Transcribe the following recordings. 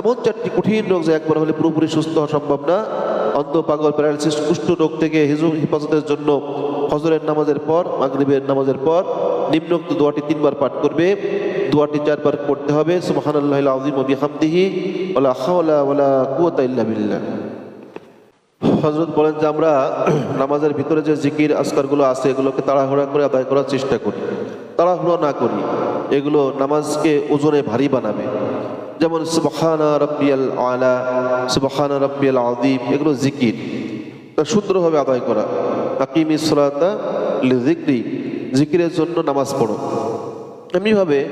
এমন চারটি কঠিন রোগ যে একবার হলে পুরোপুরি সুস্থ হওয়া সম্ভব না। অন্ধ পাগল প্যারালিসিস কুষ্ঠ রোগ থেকে হিজু হেফাজতের জন্য ফজরের নামাজের পর, মাগরিবের নামাজের পর নিম্নোক্ত দোয়াটি তিনবার পাঠ করবে। দোয়াটি চারবার পড়তে হবে। সুবহানাল্লাহিল আযীম ওয়া বিহামদিহি। হাওলা ওয়ালা কুওয়াতা ইল্লা বিল্লাহ। হজরত বলেন যে আমরা নামাজের ভিতরে যে জিকির আসকারগুলো আছে, এগুলোকে তাড়াহুড়া করে আদায় করার চেষ্টা করি। তাড়াহুড়ো না করি। এগুলো নামাজকে ওজনে ভারী বানাবে। যেমন সুবহানা রব্বিয়াল আলা, সুবহানা রব্বিয়াল আযীম, এগুলো জিকির। সুন্দরভাবে আদায় করা। আকিমি সলাতা লিজিক্রি জিকিরের জন্য নামাজ পড়ো। এমনিভাবে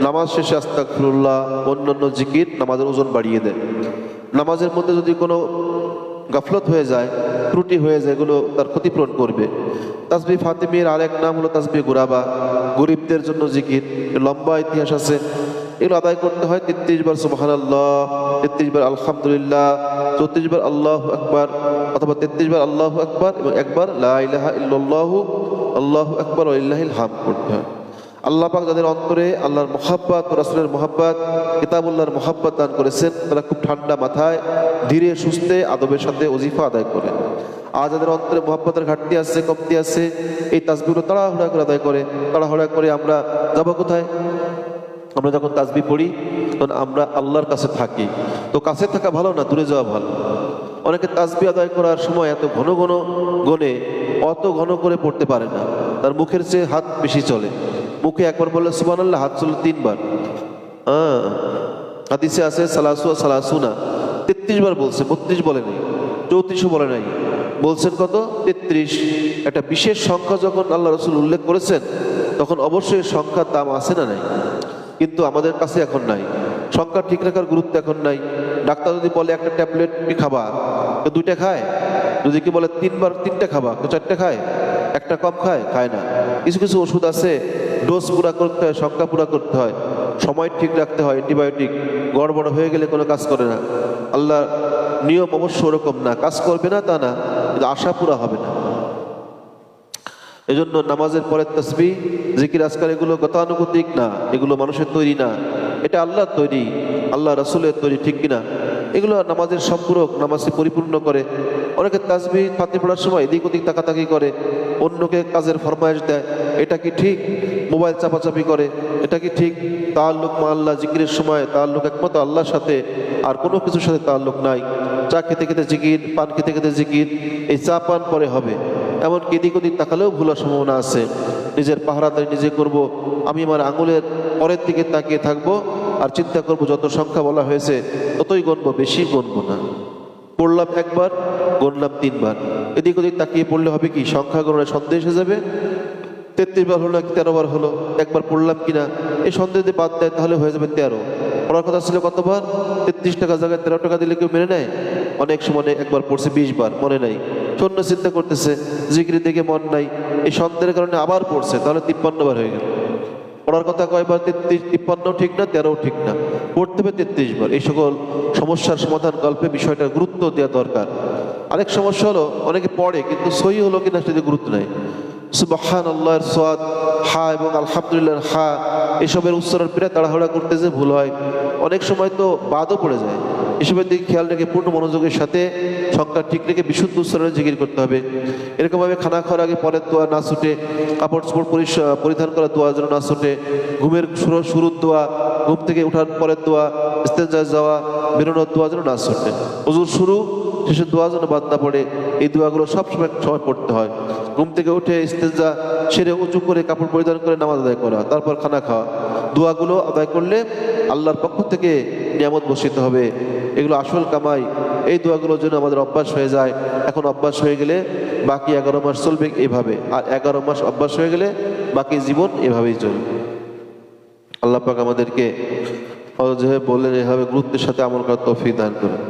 নামাজ শেষে আস্তাগফিরুল্লাহ, অন্যান্য জিকির নামাজের ওজন বাড়িয়ে দেয়। নামাজের মধ্যে যদি কোনো গাফলত হয়ে যায়, ত্রুটি হয়ে যায়, এগুলো তার ক্ষতিপূরণ করবে। তাসবি ফাতিমির আরেক নাম হলো তাসবি গুরাবা। গরিবদের জন্য জিকির। লম্বা ইতিহাস আছে। এগুলো আদায় করতে হয় তেত্রিশ বার সুবাহান আল্লাহ তেত্রিশ বার, আলহামদুলিল্লাহ, চৌত্রিশ বার, আল্লাহ আকবার, অথবা তেত্রিশ বার, আল্লাহ আকবার এবং একবার লা ইলাহা ইল্লাল্লাহু, আল্লাহু আকবার হাম করতে হয়। আল্লাহ পাক যাদের অন্তরে আল্লাহর মোহাব্বত, রাসুলের মোহাব্বত, কিতাবুল্লাহর মোহাব্বত দান করেছেন, তারা খুব ঠান্ডা মাথায়, ধীরে সুস্থে, আদবের সাথে ওজিফা আদায় করে। আর যাদের অন্তরে মোহাব্বতের ঘাটতি আছে, কমতি আছে, এই তাসবিগুলো তাড়াহুড়া করে আদায় করে, তাড়াহুড়া করে আমরা যাব কোথায়? আমরা যখন তাজবি পড়ি, তখন আমরা আল্লাহর কাছে থাকি। তো কাছে থাকা ভালো না, দূরে যাওয়া ভালো? অনেকে তাজবি আদায় করার সময় এত ঘন ঘন গনে, অত ঘন করে পড়তে পারে না। তার মুখের চেয়ে হাত বেশি চলে। মুখে একবার বললে সুবান আল্লাহ হাত চলে তিনবার। হ্যাঁ হাদিসে আছে, সালাসু, সালাসুনা। তেত্রিশ বার বলছে, বত্রিশ বলে নাই, চৌত্রিশও বলে নাই। বলছেন কত? তেত্রিশ। একটা বিশেষ সংখ্যা যখন আল্লাহ রসুল উল্লেখ করেছেন, তখন অবশ্যই সংখ্যার দাম আছে না নাই? কিন্তু আমাদের কাছে এখন নাই। সংখ্যা ঠিক রাখার গুরুত্ব এখন নাই। ডাক্তার যদি বলে একটা ট্যাবলেট খাবা, তো দুইটা খায়। যদি কি বলে তিনবার তিনটা খাবা, তো চারটে খায়। একটা কম খায় খায় না। কিছু কিছু ওষুধ আছে, ডোজ পুরা করতে হয়, সংখ্যা পুরা করতে হয়। সময় ঠিক রাখতে হয়, অ্যান্টিবায়োটিক। গড়বড় হয়ে গেলে কোনো কাজ করে না। আল্লাহ নিয়ম অবশ্য ওরকম না। কাজ করবে না তা না, কিন্তু আশা পুরা হবে না। এজন্য নামাজের পরে তসবি, জিকির আজকাল এগুলো গতানুগতিক না, এগুলো মানুষের তৈরি না। এটা আল্লাহর তৈরি, আল্লাহ রাসুলের তৈরি, ঠিক কিনা? এগুলো নামাজের সম্পূরক, নামাজকে পরিপূর্ণ করে। অনেকে তাসবি ফাতে পড়ার সময় এদিক ওদিক তাকাতাকি করে, অন্যকে কাজের ফরমাইশ দেয়। এটা কি ঠিক? মোবাইল চাপাচাপি করে, এটা কি ঠিক? তাল্লুক মা আল্লাহ জিকিরের সময় তাল্লুক একমাত্র আল্লাহর সাথে, আর কোনো কিছুর সাথে তাল্লুক নাই। চা খেতে খেতে জিকির, পান খেতে খেতে জিকির, এই চা পান পরে হবে। এমনকি এদিক ওদিক তাকালেও ভুলার সম্ভাবনা আছে। নিজের পাহারাদারি নিজে করব, আমি আমার আঙুলের পরের দিকে তাকিয়ে থাকব আর চিন্তা করব যত সংখ্যা বলা হয়েছে, ততই গণবো বেশি গণবো না। পড়লাম একবার, গণলাম তিনবার। এদিক ওদিক তাকিয়ে পড়লে হবে কি? সংখ্যা গণনায় সন্দেহ এসে যাবে। তেত্রিশ বার হলো নাকি তেরো বার হলো? একবার পড়লাম কিনা? এই সন্দেহ যদি বাদ দেয় তাহলে হয়ে যাবে তেরো। পড়ার কথা ছিল কতবার? তেত্রিশ টাকা জায়গায় তেরো টাকা দিলে কেউ মেনে নেয়? অনেক সময় একবার পড়ছে বিশ বার, মনে নাই। শূন্য চিন্তা করতেছে, জিকির দিকে মন নাই, এই সন্দেহের কারণে আবার পড়ছে, তাহলে তিপ্পান্ন বার হয়ে গেল। পড়ার কথা কয়বার? তেত্রিশ, তিপ্পান্ন ঠিক না, তেরো ঠিক না। পড়তে হবে তেত্রিশ বার। এই সকল সমস্যার সমাধান গল্পে বিষয়টার গুরুত্ব দেওয়া দরকার। আরেক সমস্যা হলো, অনেকে পড়ে, কিন্তু সহি হলো কিনা সেটা গুরুত্ব নেই। সুবাহান আল্লাহর সোয়াদ, হা এবং আলহামদুলিল্লাহর হা, এসবের উচ্চারণ প্রায় তাড়াহুড়া করতে যে ভুল হয়। অনেক সময় তো বাদও পড়ে যায়। এসবের দিকে খেয়াল রেখে পূর্ণ মনোযোগের সাথে সংখ্যা ঠিক রেখে বিশুদ্ধ উচ্চারণে জিকির করতে হবে। এরকমভাবে খানা খাওয়ার আগে পরের দোয়া না ছুটে, কাপড় চোপড় পরিধান করা দোয়া যেন না ছুটে, ঘুমের শুরু শুরুর দোয়া, ঘুম থেকে ওঠার পরের দোয়া, ইস্তেঞ্জায় যাওয়া, বেরোনোর দোয়া যেন না ছুটে। হুজুর শুরু, শেষের দোয়া যেন বাদ না পড়ে, এই দোয়াগুলো সবসময় সময় পড়তে হয়। ঘুম থেকে উঠে ইস্তেঞ্জা সেরে উঁচু করে কাপড় পরিধান করে নামাজ আদায় করা, তারপর খানা খাওয়া। দোয়াগুলো আদায় করলে আল্লাহর পক্ষ থেকে নিয়ামত বসিত হবে। এগুলো আসল কামাই। এই দোয়াগুলোর জন্য আমাদের অভ্যাস হয়ে যায়। এখন অভ্যাস হয়ে গেলে বাকি এগারো মাস চলবে এভাবে। আর এগারো মাস অভ্যাস হয়ে গেলে বাকি জীবন এভাবেই চলবে। আল্লাহ পাক আমাদেরকে যেভাবে বললেন, এভাবে গুরুত্বের সাথে আমল করার তৌফিক দান করুন।